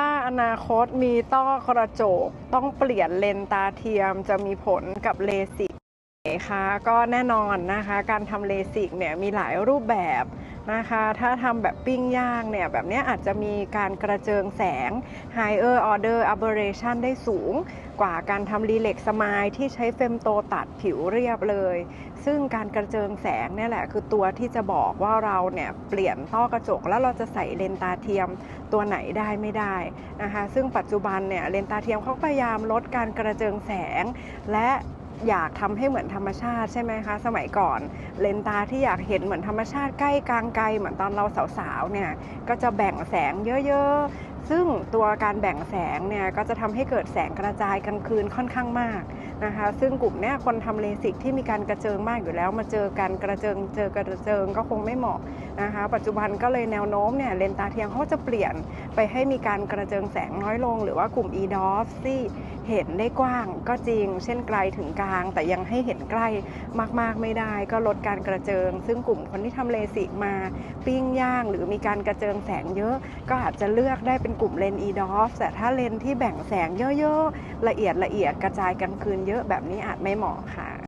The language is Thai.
ถ้าอนาคตมีต้อกระจก ต้องเปลี่ยนเลนตาเทียมจะมีผลกับเลสิก คะก็แน่นอนนะคะการทำเลสิกเนี่ยมีหลายรูปแบบนะคะถ้าทำแบบปิ้งย่างเนี่ยแบบนี้อาจจะมีการกระเจิงแสง higher order aberration ได้สูงกว่าการทำรีเล็กสมายที่ใช้เฟมโตตัดผิวเรียบเลย ซึ่งการกระเจิงแสงเนี่ยแหละคือตัวที่จะบอกว่าเราเนี่ยเปลี่ยนต้อกระจกแล้วเราจะใส่เลนตาเทียมตัวไหนได้ไม่ได้นะคะซึ่งปัจจุบันเนี่ยเลนตาเทียมเขาพยายามลดการกระเจิงแสง และ อยากทำให้เหมือนธรรมชาติใช่ไหมคะ สมัยก่อน เลนตาที่อยากเห็นเหมือนธรรมชาติใกล้กลางไกลเหมือนตอนเราสาวๆเนี่ยก็จะแบ่งแสงเยอะๆ ซึ่งตัวการแบ่งแสงเนี่ยก็จะทำให้เกิดแสงกระจายกลางคืนค่อนข้างมากนะคะ ซึ่งกลุ่มเนี้ยคนทำเลสิกที่มีการกระเจิงมากอยู่แล้วมาเจอกันกระเจิงเจอกระเจิงก็คงไม่เหมาะนะคะ ปัจจุบันก็เลยแนวโน้มเนี่ยเลนตาเทียมเขาจะเปลี่ยนไปให้มีการกระเจิงแสงน้อยลง หรือว่ากลุ่ม EDOF ที่ เห็นได้กว้างก็จริง เช่นไกลถึงกลาง แต่ยังให้เห็นใกล้มากๆไม่ได้ ก็ลดการกระเจิง ซึ่งกลุ่มคนที่ทำเลสิกมาปิ้งย่าง หรือมีการกระเจิงแสงเยอะ ก็อาจจะเลือกได้เป็นกลุ่มเลนอีดอฟแต่ถ้าเลนที่แบ่งแสงเยอะๆละเอียดละเอียดกระจายกันคืนเยอะแบบนี้อาจไม่เหมาะค่ะ